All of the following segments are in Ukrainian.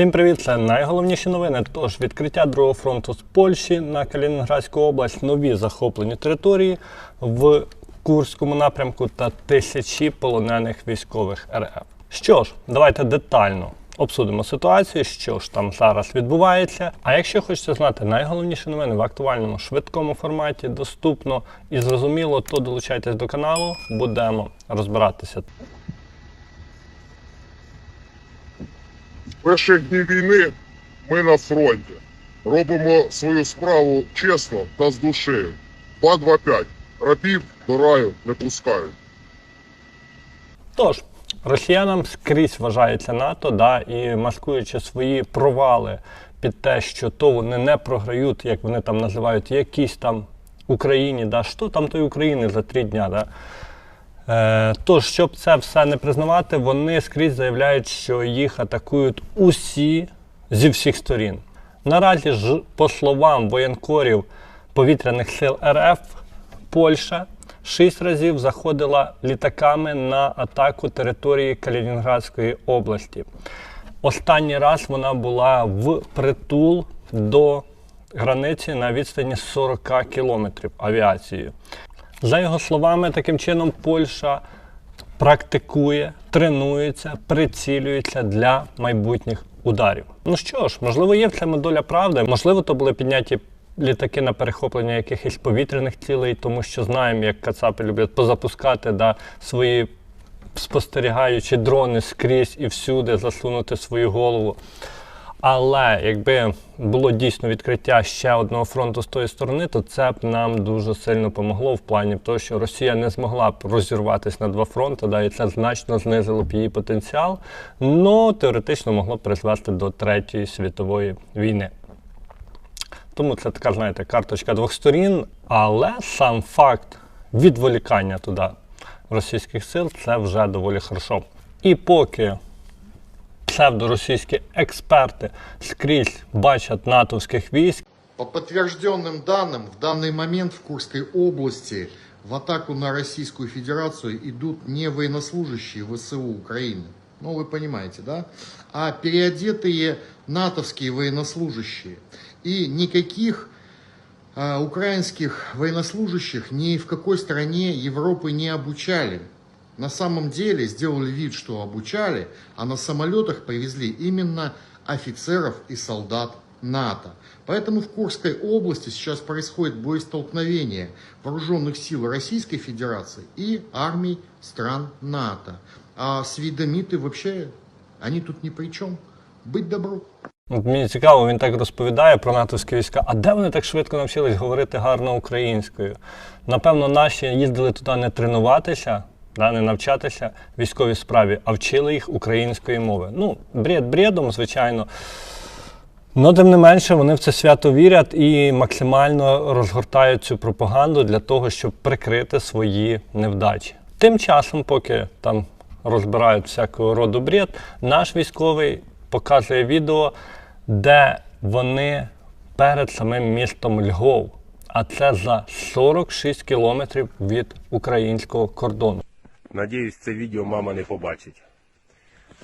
Всім привіт! Це найголовніші новини. Тож відкриття другого фронту з Польщі на Калінінградську область, нові захоплені території в Курському напрямку та тисячі полонених військових РФ. Що ж, давайте детально обсудимо ситуацію, що ж там зараз відбувається. А якщо хочете знати найголовніші новини в актуальному швидкому форматі, доступно і зрозуміло, то долучайтесь до каналу, будемо розбиратися перших днів війни ми на фронті. Робимо свою справу чесно та з душею. 2-2-5. Рабів до раю не пускають. Тож, росіянам скрізь вважається НАТО, да, і маскуючи свої провали під те, що то вони не програють, як вони там називають, якісь там Україні, да, що там тої України за три дня. Да. Е, тож, щоб це все не признавати, вони скрізь заявляють, що їх атакують усі зі всіх сторін. Наразі ж, по словам воєнкорів повітряних сил РФ, Польща шість разів заходила літаками на атаку території Калінінградської області. Останній раз вона була в притул до границі на відстані 40 кілометрів авіацією. За його словами, таким чином Польща практикує, тренується, прицілюється для майбутніх ударів. Ну що ж, можливо, є в цьому доля правди. Можливо, то були підняті літаки на перехоплення якихось повітряних цілей, тому що знаємо, як кацапи люблять позапускати да, свої спостерігаючі дрони скрізь і всюди засунути свою голову. Але якби було дійсно відкриття ще одного фронту з тої сторони, то це б нам дуже сильно помогло в плані того, що Росія не змогла б розірватися на два фронти, да, і це значно знизило б її потенціал, але теоретично могло б призвести до Третьої світової війни. Тому це така, знаєте, карточка двох сторін, але сам факт відволікання туди російських сил це вже доволі хорошо. І поки псевдоросійські експерти скрізь бачать натовських військ, По подтвержденным данным, в данный момент в Курской области в атаку на Российскую Федерацию идут не военнослужащие ВСУ Украины. Ну, вы понимаете, да? А переодетые натовские военнослужащие. И никаких а, украинских военнослужащих ни в какой стране Европы не обучали. На самом деле сделали вид, что обучали, а на самолетах привезли именно офицеров и солдат НАТО. Поэтому в Курской области сейчас происходит боестолкновение вооруженных сил Российской Федерации и армий стран НАТО. А свидомиты вообще, они тут ни при чем. Быть добру. От мені цікаво, він так розповідає про натовські війська. А де вони так швидко навчились говорити гарно українською? Напевно, наші їздили туди не тренуватися, да, не навчатися військовій справі, а вчили їх української мови. Ну, бред бредом, звичайно. Но тим не менше вони в це свято вірять і максимально розгортають цю пропаганду для того, щоб прикрити свої невдачі. Тим часом, поки там розбирають всякого роду бред, наш військовий показує відео, де вони перед самим містом Львов, а це за 46 кілометрів від українського кордону. Надіюсь, це відео мама не побачить.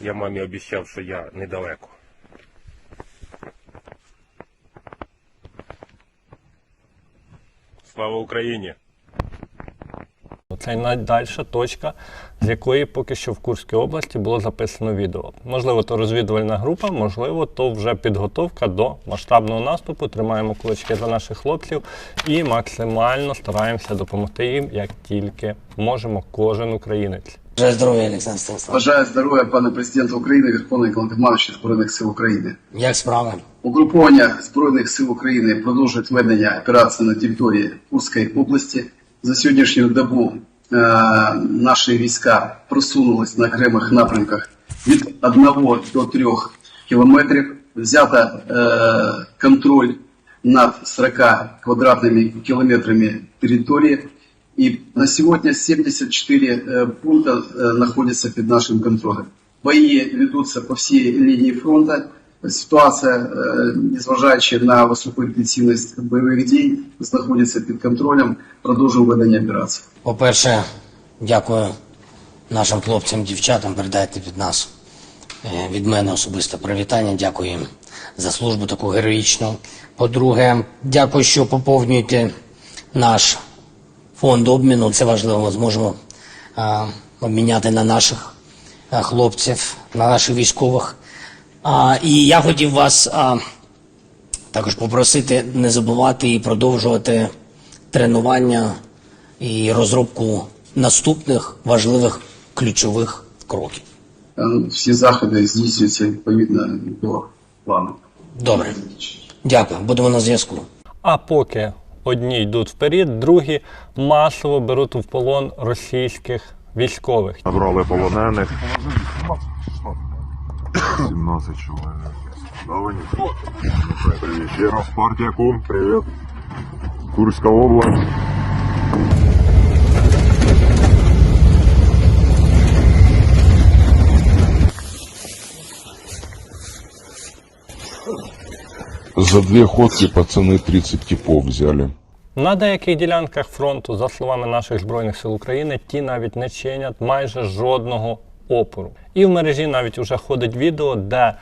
Я мамі обіцяв, що я недалеко. Слава Україні! Це найдальша точка, з якої поки що в Курській області було записано відео. Можливо, то розвідувальна група, можливо, то вже підготовка до масштабного наступу. Тримаємо кулачки за наших хлопців і максимально стараємося допомогти їм, як тільки можемо, кожен українець. Бажаю здоров'я, Олександр Станіславович. Бажаю здоров'я пане президенту України, Верховний Головнокомандуючий Збройних сил України. Як справи? Угруповання Збройних сил України продовжують ведення операції на території Курської області. За сьогоднішню добу е, наші війська просунулись на окремих напрямках від 1 до 3 кілометрів. Взято е, контроль над 40 квадратными километрами территории. И на сегодня 74 э, пункта э, находятся под нашим контролем. Бои ведутся по всей линии фронта. Ситуація, е, незважаючи на високу інтенсивність бойових дій, знаходиться під контролем. Продовжуємо ведення операції. По-перше, дякую нашим хлопцям, дівчатам, передайте від нас Е, Від мене особисто привітання. Дякую їм за службу таку героїчну. По-друге, дякую, що поповнюєте наш фонд обміну. Це важливо. Ми зможемо а, обміняти на наших хлопців, на наших військових. А, і я хотів вас а, також попросити не забувати і продовжувати тренування і розробку наступних важливих ключових кроків. Всі заходи здійснюються відповідно до плану. Добре, дякую. Будемо на зв'язку. А поки одні йдуть вперед, другі масово беруть в полон російських військових. Набрали полонених. 17 чоловік. Давай. Привіт. Ще раз партія Кум. Привіт. Курська область. За две ходки пацаны 30 типов взяли. На деяких ділянках фронту, за словами наших збройних сил України, ті навіть не чинять майже жодного опору. І в мережі навіть уже ходить відео, де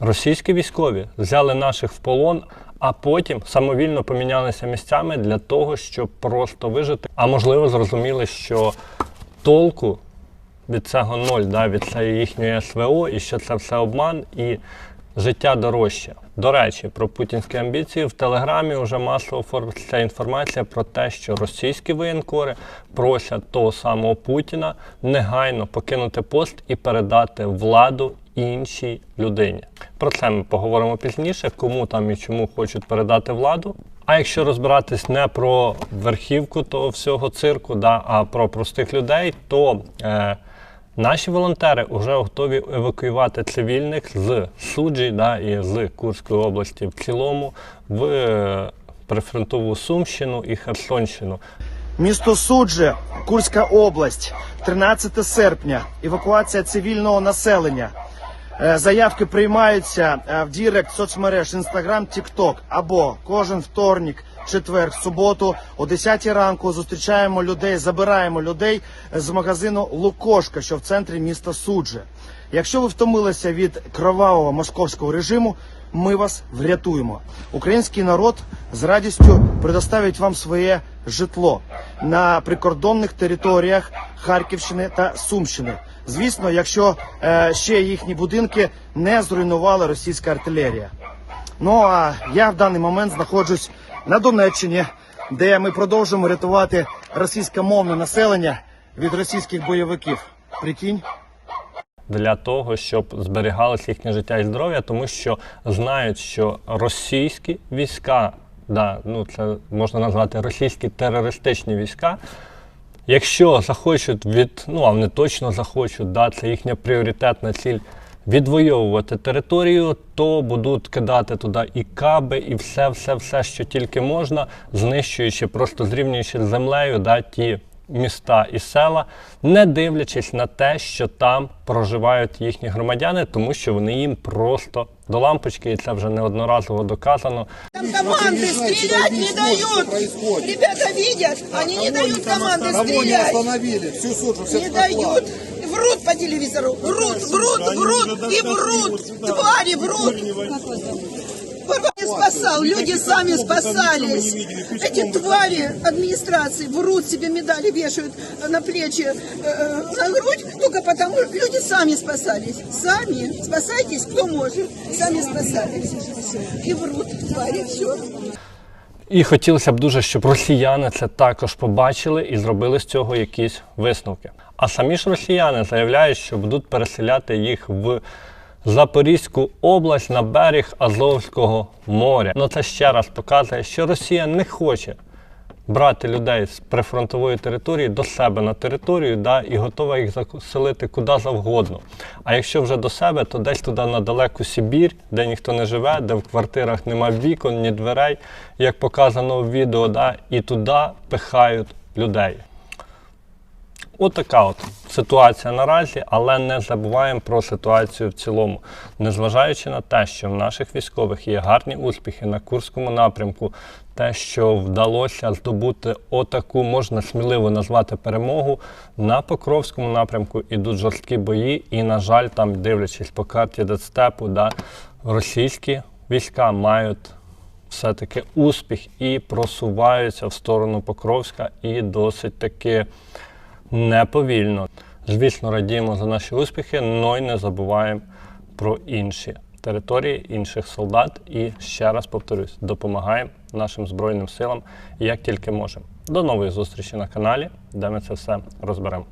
російські військові взяли наших в полон, а потім самовільно помінялися місцями для того, щоб просто вижити. А можливо, зрозуміли, що толку від цього ноль, да, від цієї їхньої СВО, і що це все обман і життя дорожче. До речі, про путінські амбіції в Телеграмі вже масово оформиться інформація про те, що російські воєнкори просять того самого Путіна негайно покинути пост і передати владу іншій людині. Про це ми поговоримо пізніше, кому там і чому хочуть передати владу. А якщо розбиратись не про верхівку того всього цирку, да, а про простих людей, то е, наші волонтери вже готові евакуювати цивільних з Суджі да, і з Курської області в цілому в е, прифронтову Сумщину і Херсонщину. Місто Суджі, Курська область, 13 серпня. Евакуація цивільного населення. Е, Заявки приймаються е, в Дірект соцмереж Інстаграм, Тікток або кожен вторник, четвер, суботу о 10 ранку зустрічаємо людей, забираємо людей з магазину Лукошка, що в центрі міста Суджі. Якщо ви втомилися від кровавого московського режиму, ми вас врятуємо. Український народ з радістю предоставить вам своє житло на прикордонних територіях Харківщини та Сумщини. Звісно, якщо е, ще їхні будинки не зруйнувала російська артилерія. Ну а я в даний момент знаходжусь на Донеччині, де ми продовжуємо рятувати російськомовне населення від російських бойовиків. Прикинь. для того, щоб зберігалось їхнє життя і здоров'я, тому що знають, що російські війська, да, ну це можна назвати російські терористичні війська. Якщо захочуть від, ну а вони точно захочуть, да, це їхня пріоритетна ціль відвоювати територію, то будуть кидати туди і каби, і все, все, все, що тільки можна, знищуючи, просто зрівнюючи з землею, да, ті міста і села, не дивлячись на те, що там проживають їхні громадяни, тому що вони їм просто до лампочки, і це вже неодноразово доказано. Там команды стрелять не дают. Ребята видят, они не дают команды стрелять. Не дают. Врут по телевизору. Врут, врут, врут и врут. Твари врут. Не спасал, люди сами спасались. Эти твари администрации врут, себе медали вешают на плечи, э, э, на грудь, только потому что люди сами спасались. Сами. Спасайтесь, кто может. Сами спасались. И врут, твари, все. І хотілося б дуже, щоб росіяни це також побачили і зробили з цього якісь висновки. А самі ж росіяни заявляють, що будуть переселяти їх в Запорізьку область на берег Азовського моря. Ну це ще раз показує, що Росія не хоче брати людей з прифронтової території до себе на територію, да, і готова їх заселити куди завгодно. А якщо вже до себе, то десь туди на далеку Сибір, де ніхто не живе, де в квартирах нема вікон, ні дверей, як показано в відео, да, і туди пихають людей. Отака от ситуація наразі, але не забуваємо про ситуацію в цілому. Незважаючи на те, що в наших військових є гарні успіхи на Курському напрямку, те, що вдалося здобути отаку, можна сміливо назвати перемогу, на Покровському напрямку ідуть жорсткі бої, і, на жаль, там, дивлячись по карті Дедстепу, да, російські війська мають все-таки успіх і просуваються в сторону Покровська і досить таки неповільно. Звісно, радіємо за наші успіхи, але й не забуваємо про інші території, інших солдат. І ще раз повторюсь, допомагаємо нашим Збройним силам як тільки можемо. До нової зустрічі на каналі, де ми це все розберемо.